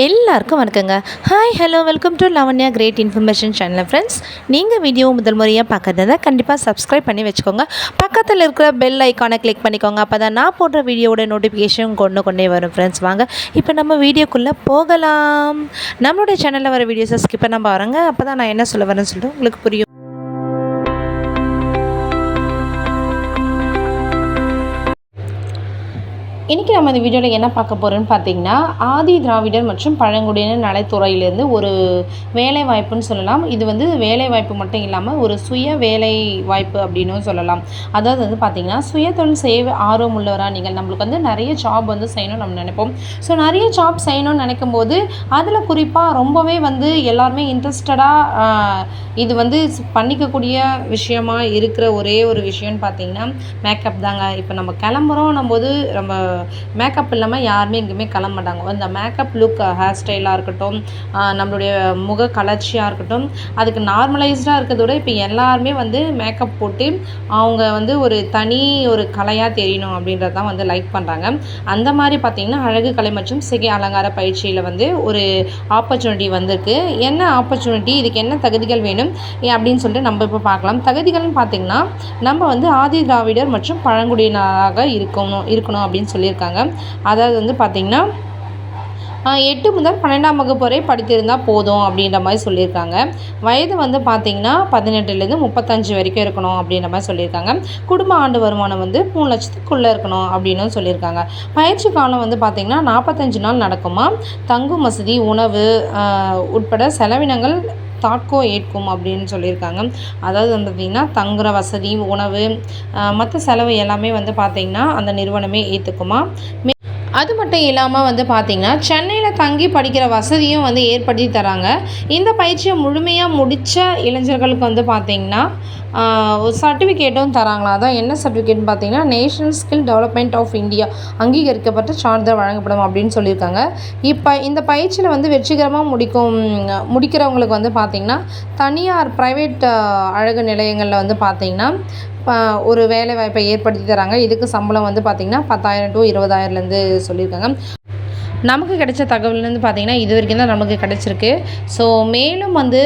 எல்லாருக்கும் வணக்கங்க. Hi hello welcome to Lavanya great information channel friends நீங்கள் வீடியோ முதல் முறையாக பார்க்குறதா கண்டிப்பாக சப்ஸ்கிரைப் பண்ணி வச்சுக்கோங்க. பக்கத்தில் இருக்கிற பெல் ஐக்கானை கிளிக் பண்ணிக்கோங்க. அப்போ தான் நான் போடுற வீடியோவோட நோட்டிஃபிகேஷன் கொண்டு கொண்டே வரும் ஃப்ரெண்ட்ஸ் வாங்க இப்போ நம்ம வீடியோக்குள்ளே போகலாம். நம்மளுடைய சேனலில் வர வீடியோஸை ஸ்கிப் நம்ம பாருங்க அப்போ தான் நான் என்ன சொல்ல வரேன்னு சொல்லிட்டு உங்களுக்கு புரியும். இன்றைக்கி நம்ம இந்த வீடியோவில் என்ன பார்க்க போகிறோம்னு பார்த்தீங்கன்னா ஆதி திராவிடர் மற்றும் பழங்குடியினர் நலத்துறையிலேருந்து ஒரு வேலை வாய்ப்புன்னு சொல்லலாம். இது வந்து வேலை வாய்ப்பு மட்டும் இல்லாமல் ஒரு சுய வேலை வாய்ப்பு அப்படின்னும் சொல்லலாம். அதாவது வந்து பார்த்திங்கன்னா சுய தொழில் செய்ய ஆர்வம் உள்ளவராக நீங்கள். நம்மளுக்கு வந்து நிறைய ஜாப் வந்து செய்யணும்னு நம்ம நினைப்போம். ஸோ நிறைய ஜாப் செய்யணும்னு நினைக்கும் போது அதில் குறிப்பாக ரொம்பவே வந்து எல்லாருமே இன்ட்ரெஸ்டடாக இது வந்து பண்ணிக்கக்கூடிய விஷயமா இருக்கிற ஒரே ஒரு விஷயம்னு பார்த்தீங்கன்னா மேக்கப் தாங்க. இப்போ நம்ம கிளம்புறோம் போது நம்ம மேக்கப் இல்லாமல் யாருமே எங்கேயுமே கிளம்ப மாட்டாங்க. அந்த மேக்கப் லுக் ஹேர் ஸ்டைலாக இருக்கட்டும் நம்மளுடைய முக கலர்ச்சியாக இருக்கட்டும் அதுக்கு நார்மலைஸ்டாக இருக்கிறத விட இப்போ எல்லாருமே வந்து மேக்கப் போட்டு அவங்க வந்து ஒரு தனி ஒரு கலையாக தெரியணும் அப்படின்றது தான் வந்து லைக் பண்ணுறாங்க அந்த மாதிரி பார்த்திங்கன்னா அழகு கலை மற்றும் சிகை அலங்கார பயிற்சியில் வந்து ஒரு ஆப்பர்ச்சுனிட்டி வந்திருக்கு. என்ன ஆப்பர்ச்சுனிட்டி இதுக்கு என்ன தகுதிகள் வேணும்? அப்படின்னு சொல்லிட்டு நம்ம இப்போ பார்க்கலாம் தகுதிகள்னு பார்த்திங்கன்னா நம்ம வந்து ஆதி திராவிடர் மற்றும் பழங்குடியினராக இருக்கணும் இருக்கணும் அப்படின்னு சொல்லி சொல்லியிருக்காங்க. அதாவது வந்து பார்த்திங்கன்னா எட்டு முதல் பன்னெண்டாம் வகுப்பு வரை படித்திருந்தால் போதும் அப்படின்ற மாதிரி சொல்லியிருக்காங்க. வயது வந்து பார்த்திங்கன்னா பதினெட்டுலேருந்து முப்பத்தஞ்சு வரைக்கும் இருக்கணும் அப்படின்ற மாதிரி சொல்லியிருக்காங்க. குடும்ப ஆண்டு வருமானம் வந்து மூணு லட்சத்துக்குள்ளே இருக்கணும் அப்படின்னு சொல்லியிருக்காங்க. பயிற்சி காலம் வந்து பார்த்திங்கன்னா நாற்பத்தஞ்சு நாள் நடக்குமா? தங்கும் வசதி உணவு உட்பட செலவினங்கள் தாட்கோ ஏற்கும் அப்படின்னு சொல்லியிருக்காங்க. அதாவது வந்து பார்த்திங்கன்னா தங்குற வசதி உணவு மற்ற செலவு எல்லாமே வந்து பார்த்திங்கன்னா அந்த நிறுவனமே ஏற்றுக்குமா அது மட்டும் இல்லாமல் வந்து பார்த்திங்கன்னா சென்னையில் தங்கி படிக்கிற வசதியும் வந்து ஏற்படுத்தி தராங்க. இந்த பயிற்சியை முழுமையாக முடித்த இளைஞர்களுக்கு வந்து பார்த்திங்கன்னா ஒரு சர்டிஃபிகேட்டும் தராங்களா? அதான் என்ன சர்டிஃபிகேட்னு பார்த்தீங்கன்னா national skill development of India அங்கீகரிக்கப்பட்ட சான்றிதழ் வழங்கப்படும் அப்படின்னு சொல்லியிருக்காங்க. இப்போ இந்த பயிற்சியில் வந்து வெற்றிகரமாக முடிக்கும் முடிக்கிறவங்களுக்கு வந்து பார்த்திங்கன்னா தனியார் ப்ரைவேட் அழகு நிலையங்களில் வந்து பார்த்திங்கன்னா ஒரு வேலை வாய்ப்பை ஏற்படுத்தி தராங்க. இதுக்கு சம்பளம் வந்து பார்த்திங்கன்னா பத்தாயிரம் டு இருபதாயிரம்லேருந்து சொல்லியிருக்காங்க. நமக்கு கிடைச்ச தகவல்லேருந்து பார்த்தீங்கன்னா இது வரைக்கும் தான் நமக்கு கிடைச்சிருக்கு. ஸோ மேலும் வந்து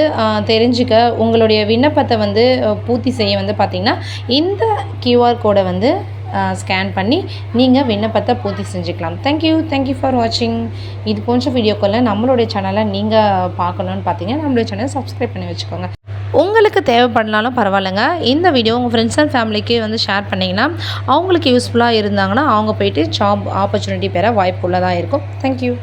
தெரிஞ்சுக்க உங்களுடைய விண்ணப்பத்தை வந்து பூர்த்தி செய்ய வந்து பார்த்திங்கன்னா இந்த கியூஆர் கோடை வந்து ஸ்கேன் பண்ணி நீங்கள் விண்ணப்பத்தை பூர்த்தி செஞ்சுக்கலாம். தேங்க்யூ தேங்க்யூ ஃபார் வாட்சிங் இது போன்ற வீடியோக்களில் நம்மளுடைய சேனலை நீங்கள் பார்க்கணுன்னு பார்த்தீங்கன்னா நம்மளுடைய சேனலை சப்ஸ்கிரைப் பண்ணி வச்சுக்கோங்க. உங்களுக்கு தேவைப்படலாலும் பரவாயில்லைங்க. இந்த வீடியோ உங்கள் ஃப்ரெண்ட்ஸ் அண்ட் ஃபேமிலிக்கு வந்து ஷேர் பண்ணிங்கன்னா அவங்களுக்கு யூஸ்ஃபுல்லாக இருந்தாங்கன்னா அவங்க போயிட்டு ஜாப் ஆப்பர்ச்சுனிட்டி பெற வாய்ப்பு உள்ளதாக இருக்கும். தேங்க்யூ